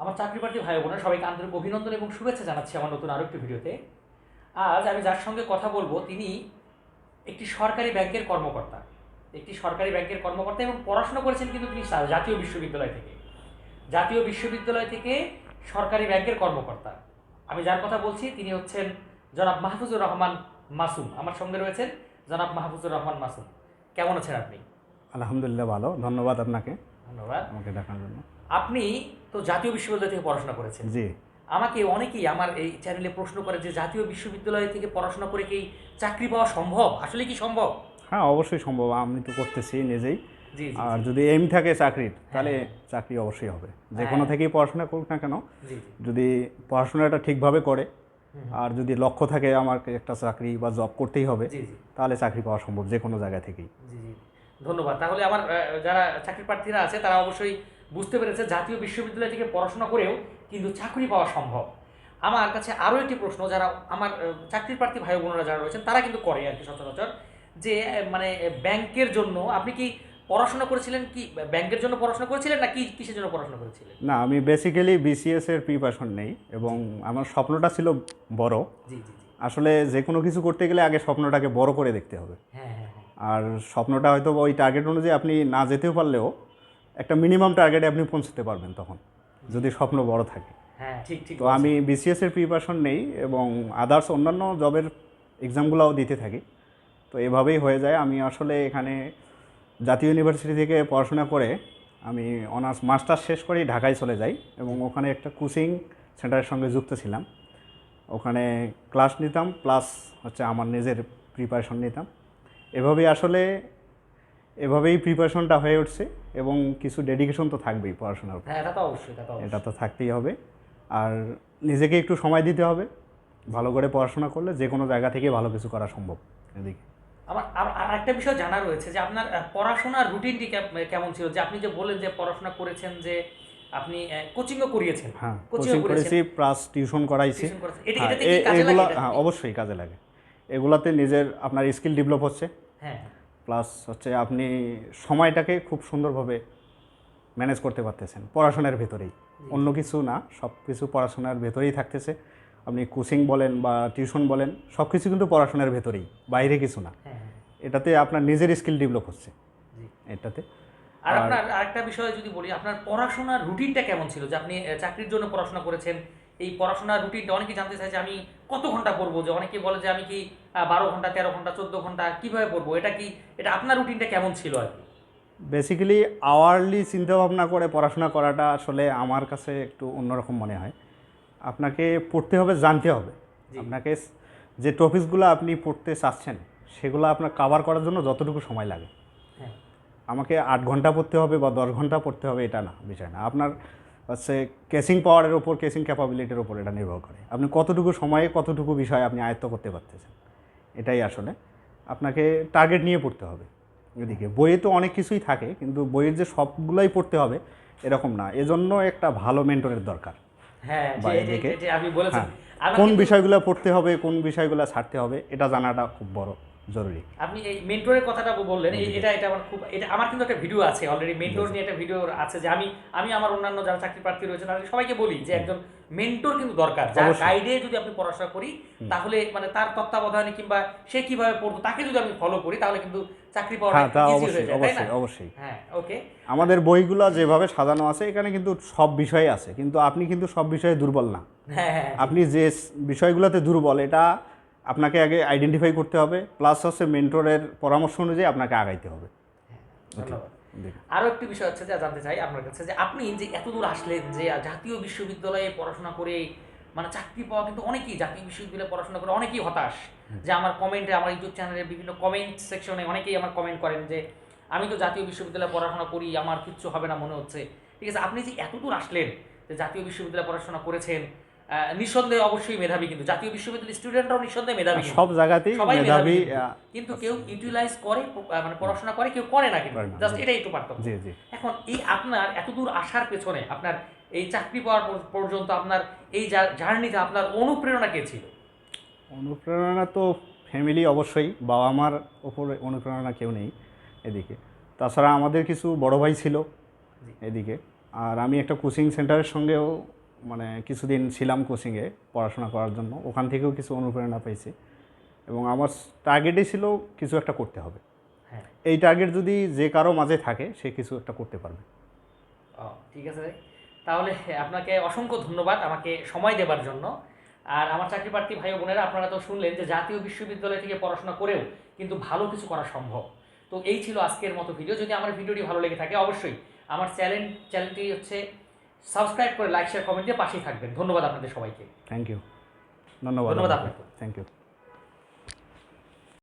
আমার চাকরি প্রার্থী ভাই বোনেরা সবাইকে আন্তরিক অভিনন্দন এবং শুভেচ্ছা জানাচ্ছি আমার নতুন আরও একটি ভিডিওতে। আজ আমি যার সঙ্গে কথা বলব, তিনি একটি সরকারি ব্যাংকের কর্মকর্তা। একটি সরকারি ব্যাংকের কর্মকর্তা এবং পড়াশোনা করেছেন কিন্তু তিনি জাতীয় বিশ্ববিদ্যালয় থেকে। জাতীয় বিশ্ববিদ্যালয় থেকে সরকারি ব্যাংকের কর্মকর্তা। আমি যার কথা বলছি, তিনি হচ্ছেন জনাব মাহফুজুর রহমান মাসুম। আমার সঙ্গে রয়েছেন জনাব মাহফুজুর রহমান মাসুম। কেমন আছেন আপনি? আলহামদুলিল্লাহ ভালো, ধন্যবাদ আপনাকে। ধন্যবাদ। আমাকে দেখার জন্য। আপনি তো জাতীয় বিশ্ববিদ্যালয় থেকে পড়াশোনা করেছেন। জি। আমাকে অনেকেই আমার এই চ্যানেলে প্রশ্ন করে যে জাতীয় বিশ্ববিদ্যালয় থেকে পড়াশোনা করে কি চাকরি পাওয়া সম্ভব? আসলে কি সম্ভব? হ্যাঁ অবশ্যই সম্ভব। আমি তো করতেছি নিজেই। আর যদি এম থাকে চাকরির তাহলে চাকরি অবশ্যই হবে। যে কোনো হ্যাঁ। থেকেই পড়াশোনা করুক না কেন যদি পড়াশোনাটা ঠিকভাবে করে আর যদি লক্ষ্য থাকে আমার একটা চাকরি বা জব করতেই হবে তাহলে চাকরি পাওয়া সম্ভব যে কোনো জায়গা থেকেই। ধন্যবাদ। তাহলে আমার যারা চাকরি প্রার্থীরা আছে তারা অবশ্যই বুঝতে পেরেছে জাতীয় বিশ্ববিদ্যালয় থেকে পড়াশোনা করেও কিন্তু চাকরি পাওয়া সম্ভব। আমার কাছে আরও একটি প্রশ্ন যারা আমার চাকরি প্রার্থী ভাই বোনেরা যারা রয়েছেন তারা কিন্তু করে আর কি সচরাচর যে মানে ব্যাংকের জন্য আপনি কি পড়াশোনা করেছিলেন কি ব্যাংকের জন্য পড়াশোনা করেছিলেন না কি কিসের জন্য পড়াশোনা করেছিলেন? না আমি বেসিক্যালি বিসিএস এর প্রিপারেশন নেই এবং আমার স্বপ্নটা ছিল বড়। জি জি আসলে যে কোনো কিছু করতে গেলে আগে স্বপ্নটাকে বড় করে দেখতে হবে। হ্যাঁ হ্যাঁ। আর স্বপ্নটা হয়তো ওই টার্গেট অনুযায়ী আপনি না যেতেও পারলেও একটা মিনিমাম টার্গেটে আপনি পৌঁছতে পারবেন তখন যদি স্বপ্ন বড় থাকে। হ্যাঁ ঠিক ঠিক তো আমি বিসিএস এর প্রিপারেশন নেই এবং আদার্স অন্যান্য জবের এক্সামগুলোও দিতে থাকি। তো এভাবেই হয়ে যায়। আমি আসলে এখানে জাতীয় ইউনিভার্সিটি থেকে পড়াশোনা করে আমি অনার্স মাস্টার্স শেষ করেই ঢাকায় চলে যাই এবং ওখানে একটা কোচিং সেন্টারের সঙ্গে যুক্ত ছিলাম। ওখানে ক্লাস নিতাম প্লাস হচ্ছে আমার নিজের প্রিপারেশন নিতাম। এভাবেই আসলে এভাবেই প্রিপারেশনটা হয়ে উঠছে এবং কিছু ডেডিকেশন তো থাকবেই পড়াশোনার হ্যাঁ এটা তো অবশ্যই এটা তো থাকতেই হবে। আর নিজেকে একটু সময় দিতে হবে ভালো করে পড়াশোনা করলে যে কোনো জায়গা থেকে ভালো কিছু করা সম্ভব এদিকে। আমার আর একটা বিষয় জানা রয়েছে যে আপনার পড়াশোনার রুটিনটি কেমন ছিল? যে আপনি যে বললেন যে পড়াশোনা করেছেন যে আপনি কোচিংও করিয়েছেন। হ্যাঁ কোচিং করেছি প্লাস টিউশন করাইছি। হ্যাঁ এগুলা? হ্যাঁ অবশ্যই কাজে লাগে। এগুলাতে নিজের আপনার স্কিল ডেভেলপ হচ্ছে। হ্যাঁ। প্লাস হচ্ছে আপনি সময়টাকে খুব সুন্দরভাবে ম্যানেজ করতে পারতেছেন পড়াশোনার ভেতরেই। অন্য কিছু না সব কিছু পড়াশোনার ভেতরেই থাকতেছে। আপনি কোচিং বলেন বা টিউশন বলেন সব কিছু কিন্তু পড়াশোনার ভেতরেই বাইরে কিছু না। হ্যাঁ হ্যাঁ। এটাতে আপনার নিজের স্কিল ডেভেলপ হচ্ছে এটাতে। আর আপনার আরেকটা বিষয় যদি বলি আপনার পড়াশোনার রুটিনটা কেমন ছিল? যে আপনি চাকরির জন্য পড়াশোনা করেছেন এই পড়াশোনার রুটিনটা অনেকে জানতে চায় যে আমি কত ঘণ্টা পড়ব? যে অনেকে বলে যে আমি কি বারো ঘণ্টা তেরো ঘণ্টা চোদ্দ ঘণ্টা কীভাবে পড়ব? এটা কি এটা আপনার রুটিনটা কেমন ছিল আর কি? বেসিক্যালি আওয়ারলি চিন্তাভাবনা করে পড়াশোনা করাটা আসলে আমার কাছে একটু অন্যরকম মনে হয়। আপনাকে পড়তে হবে জানতে হবে। আপনাকে যে টপিকসগুলো আপনি পড়তে চাচ্ছেন সেগুলো আপনার কাভার করার জন্য যতটুকু সময় লাগে। হ্যাঁ। আমাকে আট ঘণ্টা পড়তে হবে বা দশ ঘণ্টা পড়তে হবে এটা না বিষয় না। আপনার হচ্ছে কেসিং পাওয়ারের ওপর কেসিং ক্যাপাবিলিটির ওপর এটা নির্ভর করে। আপনি কতটুকু সময়ে কতটুকু বিষয় আপনি আয়ত্ত করতে পারতেছেন। এটাই আসলে। আপনাকে টার্গেট নিয়ে পড়তে হবে। এদিকে বইয়ে তো অনেক কিছুই থাকে কিন্তু বইয়ের যে সবগুলোই পড়তে হবে এরকম না। এজন্য একটা ভালো মেন্টরের দরকার। হ্যাঁ হ্যাঁ। কোন বিষয়গুলো পড়তে হবে কোন বিষয়গুলো ছাড়তে হবে এটা জানাটা খুব বড়। জরুরি। আপনি এই মেন্টরের কথাটা বললেন এটা এটা আমার খুব এটা আমার কিন্তু একটা ভিডিও আছে অলরেডি মেন্টর নিয়ে একটা ভিডিও আছে যে আমি আমি আমার অন্যান্য যারা চাকরি প্রার্থী রয়েছে তাদের সবাইকে বলি যে একজন মেন্টর কিন্তু দরকার। যার গাইডে যদি আপনি পড়াশোনা করি তাহলে মানে তার তত্ত্বাবধানে কিংবা সে কীভাবে পড়তো তাকে যদি আমি ফলো করি তাহলে কিন্তু চাকরি পাওয়াটা হ্যাঁ তা অবশ্যই অবশ্যই অবশ্যই। হ্যাঁ ওকে আমাদের বইগুলো যেভাবে সাজানো আছে এখানে কিন্তু সব বিষয় আছে। কিন্তু আপনি কিন্তু সব বিষয়ে দুর্বল না। হ্যাঁ হ্যাঁ। আপনি যে বিষয়গুলোতে দুর্বল এটা আপনাকে আগে আইডেন্টিফাই করতে হবে প্লাস হচ্ছে মেন্টরের পরামর্শ অনুযায়ী আপনাকে আগাইতে হবে। ধন্যবাদ। আরও একটি বিষয় হচ্ছে যা জানতে চাই আপনার কাছে যে আপনি যে এত দূর আসলেন যে জাতীয় বিশ্ববিদ্যালয়ে পড়াশোনা করে মানে চাকরি পাওয়া কিন্তু অনেকেই জাতীয় বিশ্ববিদ্যালয়ে পড়াশোনা করে অনেকেই হতাশ। যে আমার কমেন্টে আমার ইউটিউব চ্যানেলে বিভিন্ন কমেন্ট সেকশনে অনেকেই আমার কমেন্ট করেন যে আমি তো জাতীয় বিশ্ববিদ্যালয়ে পড়াশোনা করি আমার কিচ্ছু হবে না মনে হচ্ছে। ঠিক আছে আপনি যে এত দূর আসলেন যে জাতীয় বিশ্ববিদ্যালয়ে পড়াশোনা করেছেন নিঃসন্দেহে অবশ্যই মেধাবী কিন্তু জাতীয় বিশ্ববিদ্যালয়ের স্টুডেন্টরাও নিঃসন্দেহে মেধাবী সব জায়গাতেই সবাই মেধাবী কিন্তু। কেউ ইউটিলাইজ করে মানে পড়াশোনা করে কেউ করে না কিন্তু। জাস্ট এটাই একটু পার্থক্য। জি জি। এখন এই আপনার এত দূর আসার পেছনে আপনার এই চাকরি পাওয়ার পর্যন্ত আপনার এই জার্নিতে আপনার অনুপ্রেরণা কে ছিল? অনুপ্রেরণা তো ফ্যামিলি অবশ্যই বাবা মার ওপর অনুপ্রেরণা কেউ নেই এদিকে। তাছাড়া আমাদের কিছু বড় ভাই ছিল এদিকে। আর আমি একটা কোচিং সেন্টারের সঙ্গেও মানে কিছুদিন ছিলাম কোচিংয়ে পড়াশোনা করার জন্য ওখান থেকেও কিছু অনুপ্রেরণা পেয়েছি এবং আমার টার্গেটই ছিল কিছু একটা করতে হবে। হ্যাঁ। এই টার্গেট যদি যে কারও মাঝে থাকে সে কিছু একটা করতে পারবে। ও ঠিক আছে তাহলে আপনাকে অসংখ্য ধন্যবাদ আমাকে সময় দেবার জন্য। আর আমার চাকরি প্রার্থী ভাই বোনেরা আপনারা তো শুনলেন যে জাতীয় বিশ্ববিদ্যালয় থেকে পড়াশোনা করেও কিন্তু ভালো কিছু করা সম্ভব। তো এই ছিল আজকের মতো ভিডিও। যদি আমার ভিডিওটি ভালো লেগে থাকে অবশ্যই আমার চ্যানেল চ্যানেলটি হচ্ছে সাবস্ক্রাইব করে লাইক শেয়ার কমেন্ট দিয়ে পাশেই থাকবেন। ধন্যবাদ আপনাদের সবাইকে। থ্যাংক ইউ ধন্যবাদ ধন্যবাদ আপনাকে। Thank you